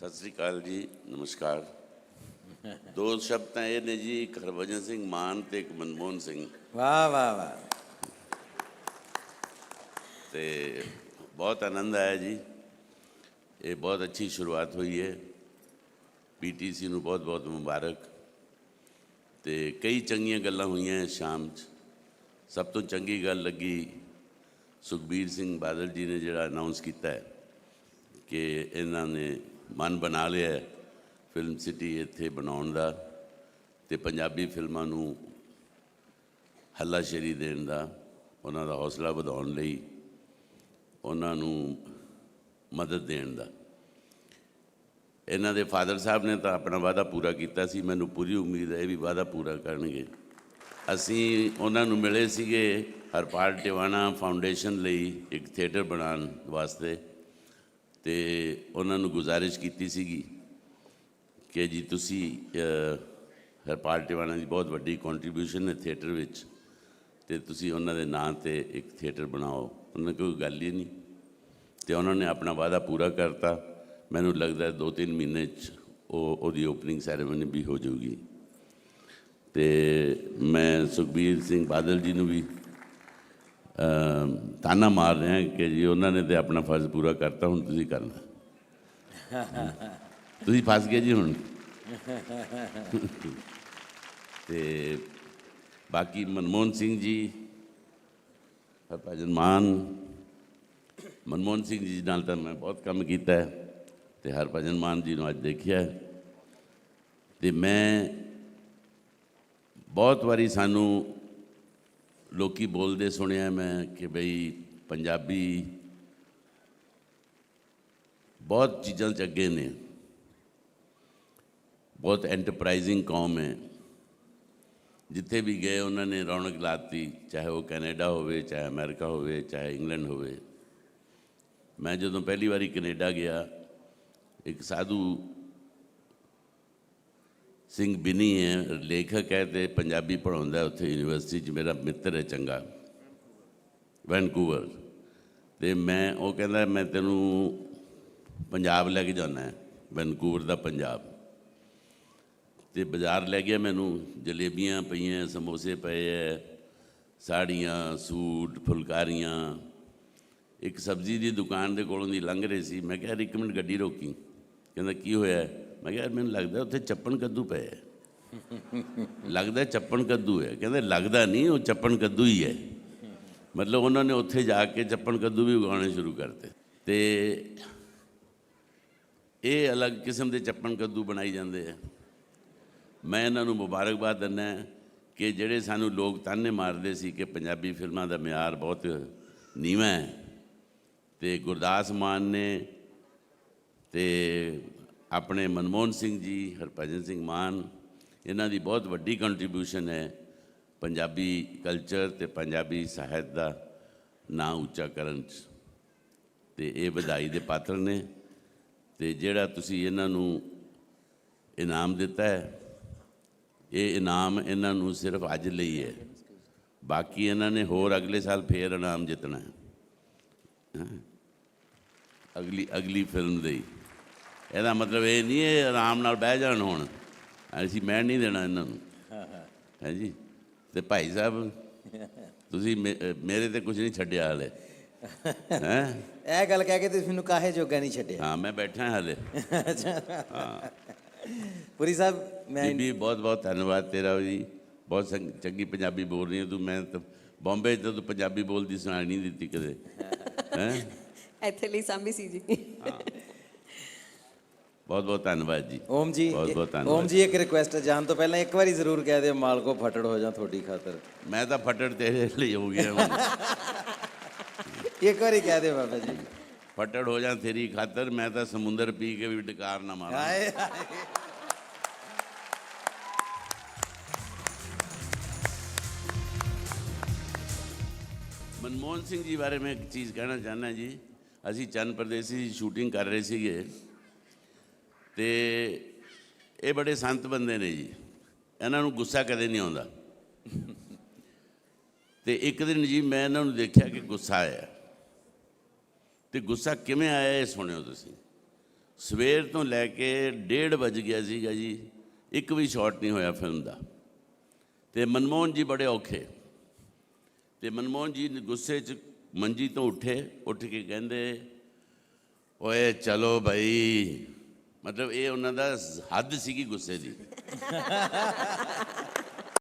ਸਤਿ ਸ੍ਰੀ ਅਕਾਲ ਜੀ ਨਮਸਕਾਰ। ਦੋ ਸ਼ਬਦ ਤਾਂ ਇਹ ਨੇ ਜੀ ਇੱਕ ਹਰਭਜਨ ਸਿੰਘ ਮਾਨ ਤੇ ਇੱਕ ਮਨਮੋਹਨ ਸਿੰਘ। ਵਾਹ ਵਾਹ ਵਾਹ। ਤੇ ਬਹੁਤ ਆਨੰਦ ਆਇਆ ਜੀ। ਇਹ ਬਹੁਤ ਅੱਛੀ ਸ਼ੁਰੂਆਤ ਹੋਈ ਹੈ। ਪੀਟੀਸੀ ਨੂੰ ਬਹੁਤ ਬਹੁਤ ਮੁਬਾਰਕ। ਤੇ ਕਈ ਚੰਗੀਆਂ ਗੱਲਾਂ ਹੋਈਆਂ ਸ਼ਾਮ 'ਚ। ਸਭ ਤੋਂ ਚੰਗੀ ਗੱਲ ਲੱਗੀ ਸੁਖਬੀਰ ਸਿੰਘ ਬਾਦਲ ਜੀ ਨੇ ਜਿਹੜਾ ਅਨਾਉਂਸ ਕੀਤਾ ਹੈ ਕਿ ਇਹਨਾਂ ਨੇ ਮਨ ਬਣਾ ਲਿਆ ਫਿਲਮ ਸਿਟੀ ਇੱਥੇ ਬਣਾਉਣ ਦਾ ਤੇ ਪੰਜਾਬੀ ਫਿਲਮਾਂ ਨੂੰ ਹੱਲਾਸ਼ੇਰੀ ਦੇਣ ਦਾ, ਉਹਨਾਂ ਦਾ ਹੌਸਲਾ ਵਧਾਉਣ ਲਈ ਉਹਨਾਂ ਨੂੰ ਮਦਦ ਦੇਣ ਦਾ। ਇਹਨਾਂ ਦੇ ਫਾਦਰ ਸਾਹਿਬ ਨੇ ਤਾਂ ਆਪਣਾ ਵਾਅਦਾ ਪੂਰਾ ਕੀਤਾ ਸੀ, ਮੈਨੂੰ ਪੂਰੀ ਉਮੀਦ ਹੈ ਇਹ ਵੀ ਵਾਅਦਾ ਪੂਰਾ ਕਰਨਗੇ। ਅਸੀਂ ਉਹਨਾਂ ਨੂੰ ਮਿਲੇ ਸੀਗੇ ਹਰਪਾਲ ਟਿਵਾਣਾ ਫਾਊਂਡੇਸ਼ਨ ਲਈ ਇੱਕ ਥੀਏਟਰ ਬਣਾਉਣ ਵਾਸਤੇ। ਤੇ ਉਹਨਾਂ ਨੂੰ ਗੁਜ਼ਾਰਿਸ਼ ਕੀਤੀ ਸੀਗੀ ਕਿ ਜੀ ਤੁਸੀਂ ਅ, ਹਰਪਾਲ ਟਿਵਾਣਾ ਦੀ ਬਹੁਤ ਵੱਡੀ ਕੰਟਰੀਬਿਊਸ਼ਨ ਹੈ ਥੀਏਟਰ ਵਿੱਚ ਤੇ ਤੁਸੀਂ ਉਹਨਾਂ ਦੇ ਨਾਂ ਤੇ ਇੱਕ ਥੀਏਟਰ ਬਣਾਓ। ਉਹਨਾਂ ਨੇ ਕੋਈ ਗੱਲ ਹੀ ਨਹੀਂ। ਤੇ ਉਹਨਾਂ ਨੇ ਆਪਣਾ ਵਾਅਦਾ ਪੂਰਾ ਕਰਤਾ। ਮੈਨੂੰ ਲੱਗਦਾ ਹੈ ਦੋ ਤਿੰਨ ਮਹੀਨੇ ਚ ਉਹ ਉਹਦੀ ਓਪਨਿੰਗ ਸੈਰੇਮਨੀ ਵੀ ਹੋ ਜਾਊਗੀ। ਤੇ ਮੈਂ ਸੁਖਬੀਰ ਸਿੰਘ ਬਾਦਲ ਜੀ ਨੂੰ ਵੀ ਤਾਨਾ ਮਾਰ ਰਿਹਾ ਕਿ ਜੀ ਉਹਨਾਂ ਨੇ ਤੇ ਆਪਣਾ ਫਰਜ਼ ਪੂਰਾ ਕਰਤਾ ਹੁਣ ਤੁਸੀਂ ਕਰਨਾ ਤੁਸੀਂ ਫਸ ਗਏ ਜੀ ਹੁਣ ਤੇ ਬਾਕੀ ਮਨਮੋਹਨ ਸਿੰਘ ਜੀ ਹਰਭਜਨ ਮਾਨ ਮਨਮੋਹਨ ਸਿੰਘ ਜੀ ਨਾਲ ਤਾਂ ਮੈਂ ਬਹੁਤ ਕੰਮ ਕੀਤਾ ਹੈ ਤੇ ਹਰਭਜਨ ਮਾਨ ਜੀ ਨੂੰ ਅੱਜ ਦੇਖਿਆ ਹੈ। ਤੇ ਮੈਂ ਬਹੁਤ ਵਾਰੀ ਸਾਨੂੰ ਲੋਕੀ ਬੋਲਦੇ ਸੁਣਿਆ ਮੈਂ ਕਿ ਬਈ ਪੰਜਾਬੀ ਬਹੁਤ ਚੀਜ਼ਾਂ 'ਚ ਅੱਗੇ ਨੇ। ਬਹੁਤ ਐਂਟਰਪ੍ਰਾਈਜ਼ਿੰਗ ਕੌਮ ਹੈ। ਜਿੱਥੇ ਵੀ ਗਏ ਉਹਨਾਂ ਨੇ ਰੌਣਕ ਲਾਤੀ, ਚਾਹੇ ਉਹ ਕੈਨੇਡਾ ਹੋਵੇ, ਚਾਹੇ ਅਮਰੀਕਾ ਹੋਵੇ, ਚਾਹੇ ਇੰਗਲੈਂਡ ਹੋਵੇ। ਮੈਂ ਜਦੋਂ ਪਹਿਲੀ ਵਾਰੀ ਕੈਨੇਡਾ ਗਿਆ, ਇੱਕ ਸਾਧੂ ਸਿੰਘ ਬਿਨੀ ਹੈ, ਲੇਖਕ ਹੈ ਤੇ ਪੰਜਾਬੀ ਪੜਾਉਂਦਾ ਉੱਥੇ ਯੂਨੀਵਰਸਿਟੀ 'ਚ, ਮੇਰਾ ਮਿੱਤਰ ਹੈ ਚੰਗਾ, ਵੈਨਕੂਵਰ। ਤੇ ਮੈਂ, ਉਹ ਕਹਿੰਦਾ, ਮੈਂ ਤੈਨੂੰ ਪੰਜਾਬ ਲੈ ਕੇ ਜਾਣਾ ਹੈ, ਵੈਨਕੂਵਰ ਦਾ ਪੰਜਾਬ। ਤੇ ਬਾਜ਼ਾਰ ਲੈ ਗਿਆ ਮੈਨੂੰ, ਜਲੇਬੀਆਂ ਪਈਆਂ, ਸਮੋਸੇ ਪਏ ਐ ਸਾੜੀਆਂ, ਸੂਟ, ਫੁਲਕਾਰੀਆਂ। ਇੱਕ ਸਬਜ਼ੀ ਦੀ ਦੁਕਾਨ ਦੇ ਕੋਲੋਂ ਦੀ ਲੰਘ ਰਹੇ ਸੀ, ਮੈਂ ਕਿਹਾ, ਯਾਰ ਇੱਕ ਮਿੰਟ ਗੱਡੀ ਰੋਕੀ। ਕਹਿੰਦਾ, ਕੀ ਹੋਇਆ? ਮੈਂ ਕਿਹਾ ਯਾਰ ਮੈਨੂੰ ਲੱਗਦਾ ਉੱਥੇ ਚੱਪਣ ਕੱਦੂ ਪਏ ਐ ਲੱਗਦਾ ਚੱਪਣ ਕੱਦੂ ਹੈ। ਕਹਿੰਦੇ ਲੱਗਦਾ ਨਹੀਂ, ਉਹ ਚੱਪਣ ਕੱਦੂ ਹੀ ਹੈ। ਮਤਲਬ ਉਹਨਾਂ ਨੇ ਉੱਥੇ ਜਾ ਕੇ ਚੱਪਣ ਕੱਦੂ ਵੀ ਉਗਾਉਣੇ ਸ਼ੁਰੂ ਕਰਤੇ। ਤੇ ਇਹ ਅਲੱਗ ਕਿਸਮ ਦੇ ਚੱਪਣ ਕੱਦੂ ਬਣਾਈ ਜਾਂਦੇ ਆ। ਮੈਂ ਇਹਨਾਂ ਨੂੰ ਮੁਬਾਰਕਬਾਦ ਦਿੰਦਾ ਕਿ ਜਿਹੜੇ ਸਾਨੂੰ ਲੋਕ ਤਾਨੇ ਮਾਰਦੇ ਸੀ ਕਿ ਪੰਜਾਬੀ ਫਿਲਮਾਂ ਦਾ ਮਿਆਰ ਬਹੁਤ ਨੀਵਾਂ ਹੈ। ਤੇ ਗੁਰਦਾਸ ਮਾਨ ਨੇ ਤੇ ਆਪਣੇ ਮਨਮੋਹਨ ਸਿੰਘ ਜੀ, ਹਰਭਜਨ ਸਿੰਘ ਮਾਨ, ਇਹਨਾਂ ਦੀ ਬਹੁਤ ਵੱਡੀ ਕੰਟਰੀਬਿਊਸ਼ਨ ਹੈ ਪੰਜਾਬੀ ਕਲਚਰ ਤੇ ਪੰਜਾਬੀ ਸਾਹਿਤ ਦਾ ਨਾਂ ਉੱਚਾ ਕਰਨ ਚ। ਤੇ ਇਹ ਵਧਾਈ ਦੇ ਪਾਤਰ ਨੇ ਤੇ ਜਿਹੜਾ ਤੁਸੀਂ ਇਹਨਾਂ ਨੂੰ ਇਨਾਮ ਦਿੱਤਾ ਹੈ, ਇਹ ਇਨਾਮ ਇਹਨਾਂ ਨੂੰ ਸਿਰਫ ਅੱਜ ਲਈ ਹੈ। ਬਾਕੀ ਇਹਨਾਂ ਨੇ ਹੋਰ ਅਗਲੇ ਸਾਲ ਫੇਰ ਇਨਾਮ ਜਿੱਤਣਾ ਹੈ। ਹੈਂ। ਅਗਲੀ ਅਗਲੀ ਫਿਲਮ ਦੇ ਇਹਦਾ ਮਤਲਬ ਇਹ ਨਹੀਂ ਇਹ ਆਰਾਮ ਨਾਲ ਬਹਿ ਜਾਣ ਹੁਣ। ਅਸੀਂ ਮੈਂ ਨਹੀਂ ਦੇਣਾ ਇਹਨਾਂ ਨੂੰ। ਹੈ ਜੀ? ਤੇ ਭਾਈ ਸਾਹਿਬ ਤੁਸੀਂ ਮੇਰੇ ਤੇ ਕੁਝ ਨਹੀਂ ਛੱਡਿਆ ਹਲੇ। ਹੈ? ਇਹ ਗੱਲ ਕਹਿ ਕੇ ਤੁਸੀਂ ਮੈਨੂੰ ਕਾਹੇ ਜੋਗਾ ਨਹੀਂ ਛੱਡਿਆ? ਹਾਂ ਮੈਂ ਬੈਠਾ ਹਲੇ। ਪੁਰੀ ਸਾਹਿਬ ਮੈਂ ਬੀਬੀ ਬਹੁਤ ਬਹੁਤ ਧੰਨਵਾਦ ਤੇਰਾ ਜੀ। ਬਹੁਤ ਚੰਗੀ ਪੰਜਾਬੀ ਬੋਲ ਰਹੀ ਹੈ ਤੂੰ। ਮੈਂ ਤਾਂ ਬੰਬੇ 'ਚ ਤਾਂ ਤੂੰ ਪੰਜਾਬੀ ਬੋਲਦੀ ਸੁਣਾਈ ਨਹੀਂ ਦਿੱਤੀ ਕਦੇ। ਹੈ? ਇੱਥੇ ਲਈ ਸਾਂਭੀ ਸੀ ਜੀ। ਬਹੁਤ ਬਹੁਤ ਧੰਨਵਾਦ ਜੀ। ਓਮ ਜੀ ਬਹੁਤ- ਬਹੁਤ ਓਮ ਧੰਨਵਾਦ। ਜੀ। ਇੱਕ ਰਿਕੁਐਸਟ ਜਾਣ ਤੋਂ ਪਹਿਲਾਂ ਇੱਕ ਵਾਰੀ ਜ਼ਰੂਰ ਕਹਿ ਦਿਓ ਮਾਲਕੋ ਫਟੜ ਹੋ ਜਾ ਤੁਹਾਡੀ ਖਾਤਰ। ਮੈਂ ਤਾਂ ਫਟੜ ਤੇਰੇ ਲਈ ਹੋ ਗਿਆ ਹੁਣ। ਇੱਕ ਵਾਰੀ ਕਹਿ ਦਿਓ ਬਾਬਾ ਜੀ। ਫਟੜ ਹੋ ਜਾ ਤੇਰੀ ਖਾਤਰ ਮੈਂ ਤਾਂ ਸਮੁੰਦਰ ਪੀ ਕੇ ਵੀ ਡਕਾਰ ਨਾ ਮਾਰਾਂ। ਹਾਏ ਹਾਏ। ਮਨਮੋਹਨ ਸਿੰਘ ਜੀ ਬਾਰੇ ਮੈਂ ਇੱਕ ਚੀਜ਼ ਕਹਿਣਾ ਚਾਹੁੰਦਾ ਜੀ। ਅਸੀਂ ਚੰਨ ਪ੍ਰਦੇਸੀ ਦੀ ਸ਼ੂਟਿੰਗ ਕਰ ਰਹੇ ਸੀਗੇ। ਤੇ ਇਹ ਬੜੇ ਸੰਤ ਬੰਦੇ ਨੇ ਜੀ। ਇਹਨਾਂ ਨੂੰ ਗੁੱਸਾ ਕਦੇ ਨਹੀਂ ਆਉਂਦਾ। ਤੇ ਇੱਕ ਦਿਨ ਜੀ ਮੈਂ ਇਹਨਾਂ ਨੂੰ ਦੇਖਿਆ ਕਿ ਗੁੱਸਾ ਆਇਆ। ਤੇ ਗੁੱਸਾ ਕਿਵੇਂ ਆਇਆ ਇਹ ਸੁਣਿਓ ਤੁਸੀਂ। ਸਵੇਰ ਤੋਂ ਲੈ ਕੇ 1:30 ਵਜ ਗਿਆ ਸੀਗਾ ਜੀ। ਇੱਕ ਵੀ ਸ਼ਾਟ ਨਹੀਂ ਹੋਇਆ ਫਿਲਮ ਦਾ। ਤੇ ਮਨਮੋਹਨ ਜੀ ਬੜੇ ਔਖੇ। ਤੇ ਮਨਮੋਹਨ ਜੀ ਗੁੱਸੇ 'ਚ ਮੰਜੀ ਤੋਂ ਉੱਠੇ। ਉੱਠ ਕੇ ਕਹਿੰਦੇ, ਓਏ ਚਲੋ ਭਾਈ ਮਤਲਬ ਇਹ ਉਹਨਾਂ ਦਾ ਹੱਦ ਸੀਗੀ ਗੁੱਸੇ ਦੀ।